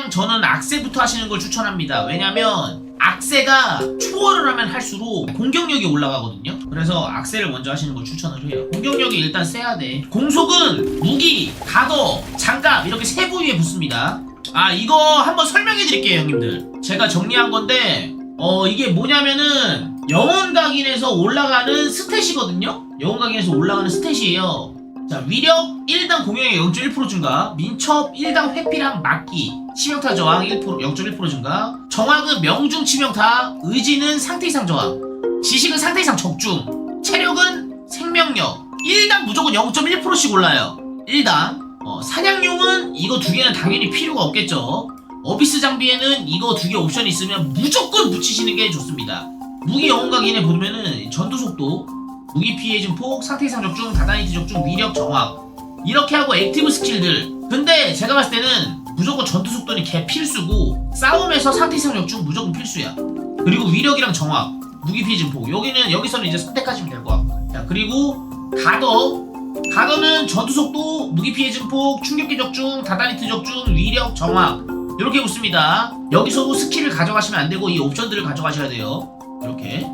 가장 저는 악세부터 하시는 걸 추천합니다. 왜냐면 악세가 초월을 하면 할수록 공격력이 올라가거든요. 그래서 악세를 먼저 하시는 걸 추천을 해요. 공격력이 일단 세야 돼. 공속은 무기, 가더, 장갑 이렇게 세 부위에 붙습니다. 아 이거 한번 설명해 드릴게요 형님들. 제가 정리한 건데 어 이게 뭐냐면은 영혼 각인에서 올라가는 스탯이거든요. 영혼 각인에서 올라가는 스탯이에요. 자, 위력 1당 공격력 0.1% 증가, 민첩 1당 회피랑 막기, 치명타 저항 1% 0.1% 증가, 정확은 명중 치명타, 의지는 상태 이상 저항, 지식은 상태 이상 적중, 체력은 생명력, 1당 무조건 0.1%씩 올라요. 1당. 어, 사냥용은 이거 두 개는 당연히 필요가 없겠죠. 어비스 장비에는 이거 두 개 옵션이 있으면 무조건 붙이시는 게 좋습니다. 무기 영혼 각인에 보면은 전투 속도, 무기 피해 증폭, 상태 이상 적중, 다다이트 적중, 위력 정확 이렇게 하고 액티브 스킬들 근데 제가 봤을 때는 무조건 전투 속도는 개 필수고 싸움에서 상태 이상 적중 무조건 필수야. 그리고 위력이랑 정확, 무기 피해 증폭 여기는 여기서는 이제 선택하시면 될 것 같고. 자 그리고 가더. 가더는 전투 속도, 무기 피해 증폭, 충격기 적중, 다다이트 적중, 위력 정확. 이렇게 붙습니다. 여기서도 스킬을 가져가시면 안 되고 이 옵션들을 가져가셔야 돼요. 이렇게.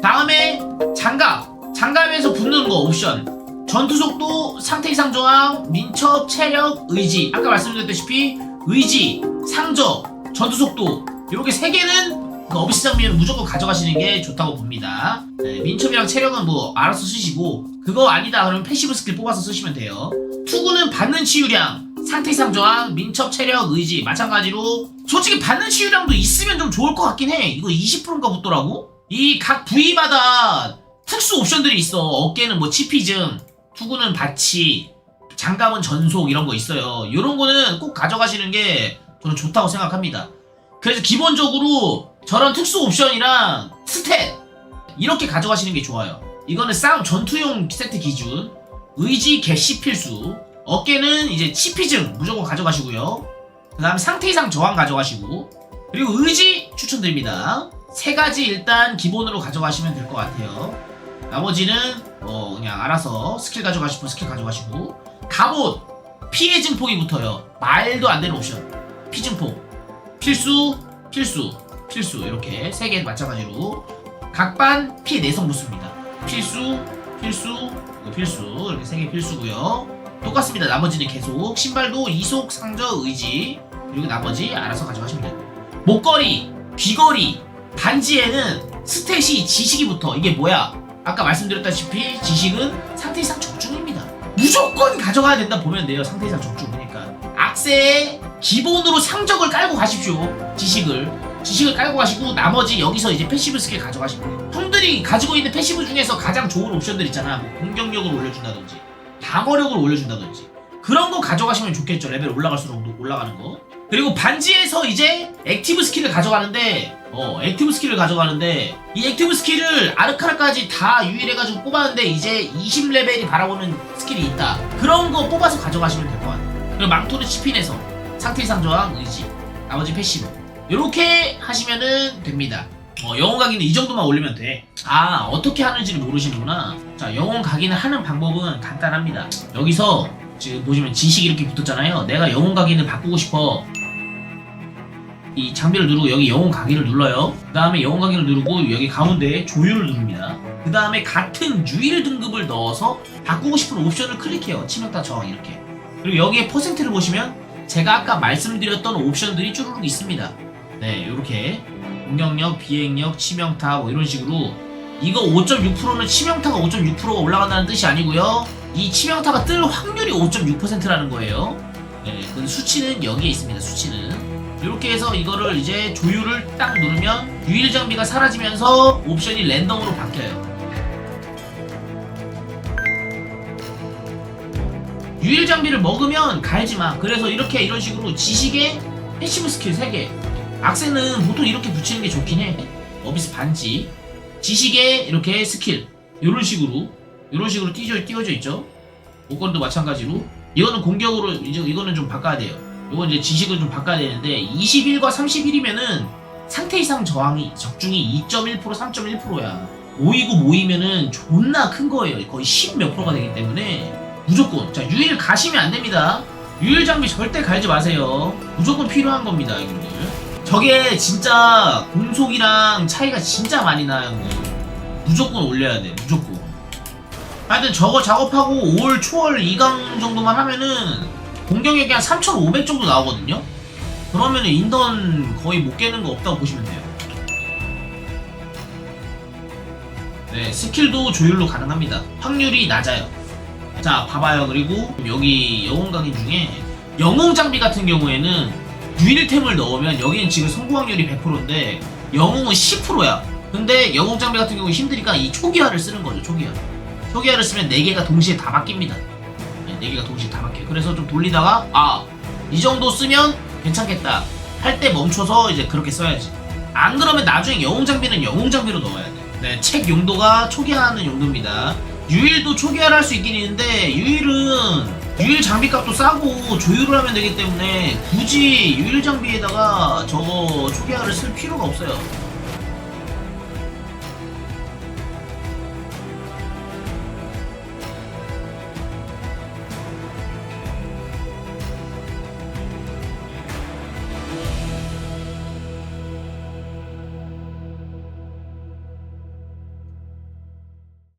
다음에 장갑. 장갑에서 붙는 거 옵션. 전투 속도, 상태 이상 저항, 민첩, 체력, 의지. 아까 말씀드렸다시피 의지, 상적, 전투 속도 이렇게 세 개는 그 어비스 장비는 무조건 가져가시는 게 좋다고 봅니다. 네, 민첩이랑 체력은 뭐 알아서 쓰시고 그거 아니다 그러면 패시브 스킬 뽑아서 쓰시면 돼요. 투구는 받는 치유량 상태 이상 저항, 민첩, 체력, 의지 마찬가지로 솔직히 받는 치유량도 있으면 좀 좋을 것 같긴 해. 이거 20%인가 붙더라고? 이 각 부위마다 특수 옵션들이 있어. 어깨는 뭐 치피즘, 투구는 바치, 장갑은 전속 이런 거 있어요. 이런 거는 꼭 가져가시는 게 저는 좋다고 생각합니다. 그래서 기본적으로 저런 특수 옵션이랑 스탯 이렇게 가져가시는 게 좋아요. 이거는 싸움 전투용 세트 기준. 의지 개시 필수. 어깨는 이제 치피즘 무조건 가져가시고요. 그 다음에 상태 이상 저항 가져가시고 그리고 의지 추천드립니다. 세 가지 일단 기본으로 가져가시면 될 것 같아요. 나머지는 뭐 그냥 알아서 스킬 가져가시고 스킬 가져가시고 갑옷 피해 증폭이 붙어요. 말도 안 되는 옵션. 피 증폭 필수 필수 필수 이렇게 세 개 마찬가지로 각반 피해 내성 붙습니다. 필수 필수 필수 이렇게 세 개 필수고요. 똑같습니다. 나머지는 계속 신발도 이속 상저 의지 그리고 나머지 알아서 가져가시면 돼요. 목걸이 귀걸이 반지에는 스탯이 지식이부터 이게 뭐야? 아까 말씀드렸다시피 지식은 상태 이상 적중입니다. 무조건 가져가야 된다 보면 돼요. 상태 이상 적중이니까. 악세에 기본으로 상적을 깔고 가십시오. 지식을. 지식을 깔고 가시고 나머지 여기서 이제 패시브 스킬 가져가시면 돼요. 형들이 가지고 있는 패시브 중에서 가장 좋은 옵션들 있잖아. 뭐 공격력을 올려준다든지 방어력을 올려준다든지 그런 거 가져가시면 좋겠죠. 레벨 올라갈수록 올라가는 거. 그리고 반지에서 이제 액티브 스킬을 가져가는데 어 액티브 스킬을 가져가는데 이 액티브 스킬을 아르카나까지 다 유일해가지고 뽑았는데 이제 20레벨이 바라보는 스킬이 있다. 그런 거 뽑아서 가져가시면 될 것 같아요. 그리고 망토르 치핀에서 상태 이상 저항 의지 나머지 패시브. 이렇게 하시면은 됩니다. 어, 영혼 각인은 이 정도만 올리면 돼 아 어떻게 하는지를 모르시는구나. 자 영혼 각인을 하는 방법은 간단합니다. 여기서 지금 보시면 지식 이렇게 붙었잖아요. 내가 영혼 각인을 바꾸고 싶어 이 장비를 누르고 여기 영혼 각인을 눌러요. 그 다음에 영혼 각인을 누르고 여기 가운데 조율을 누릅니다. 그 다음에 같은 유일 등급을 넣어서 바꾸고 싶은 옵션을 클릭해요. 치명타 저항 이렇게. 그리고 여기에 퍼센트를 보시면 제가 아까 말씀드렸던 옵션들이 쭈루룩 있습니다. 네, 이렇게 공격력, 비행력, 치명타 뭐 이런 식으로 이거 5.6%는 치명타가 5.6%가 올라간다는 뜻이 아니고요. 이 치명타가 뜰 확률이 5.6%라는 거예요. 네, 그 수치는 여기에 있습니다. 수치는. 이렇게 해서 이거를 이제 조율을 딱 누르면 유일 장비가 사라지면서 옵션이 랜덤으로 바뀌어요. 유일 장비를 먹으면 갈지 마. 그래서 이렇게 이런 식으로 지식에 패시브 스킬 3개. 악세는 보통 이렇게 붙이는 게 좋긴 해. 어비스 반지. 지식에 이렇게 스킬. 이런 식으로. 이런 식으로 띄워져, 있죠. 목걸이도 마찬가지로. 이거는 공격으로, 이제 이거는 좀 바꿔야 돼요. 이건 이제 지식을 좀 바꿔야 되는데 21과 31이면은 상태 이상 저항이 적중이 2.1% 3.1%야 모이고 모이면은 존나 큰 거예요 거의 10 몇 프로가 되기 때문에 무조건 자 유일 가시면 안 됩니다 유일 장비 절대 갈지 마세요. 무조건 필요한 겁니다, 이분들. 저게 진짜 공속이랑 차이가 진짜 많이 나요, 형님. 무조건 올려야 돼, 무조건. 하여튼 저거 작업하고 5월 초월 2강 정도만 하면은 공격력이 한 3,500 정도 나오거든요? 그러면은 인던 거의 못 깨는 거 없다고 보시면 돼요. 네, 스킬도 조율로 가능합니다. 확률이 낮아요. 자, 봐봐요. 그리고 여기 영웅 강인 중에 영웅 장비 같은 경우에는 유일템을 넣으면 여기는 지금 성공 확률이 100%인데 영웅은 10%야. 근데 영웅 장비 같은 경우 힘드니까 이 초기화를 쓰는 거죠. 초기화. 초기화를 쓰면 4개가 동시에 다 바뀝니다. 네, 4개가 동시에 다 바뀌어요. 그래서 좀 돌리다가 아, 이 정도 쓰면 괜찮겠다. 할 때 멈춰서 이제 그렇게 써야지. 안 그러면 나중에 영웅 장비는 영웅 장비로 넣어야 돼. 네, 책 용도가 초기화하는 용도입니다. 유일도 초기화를 할 수 있긴 있는데 유일은 유일 장비값도 싸고 조율을 하면 되기 때문에 굳이 유일 장비에다가 저거 초기화를 쓸 필요가 없어요.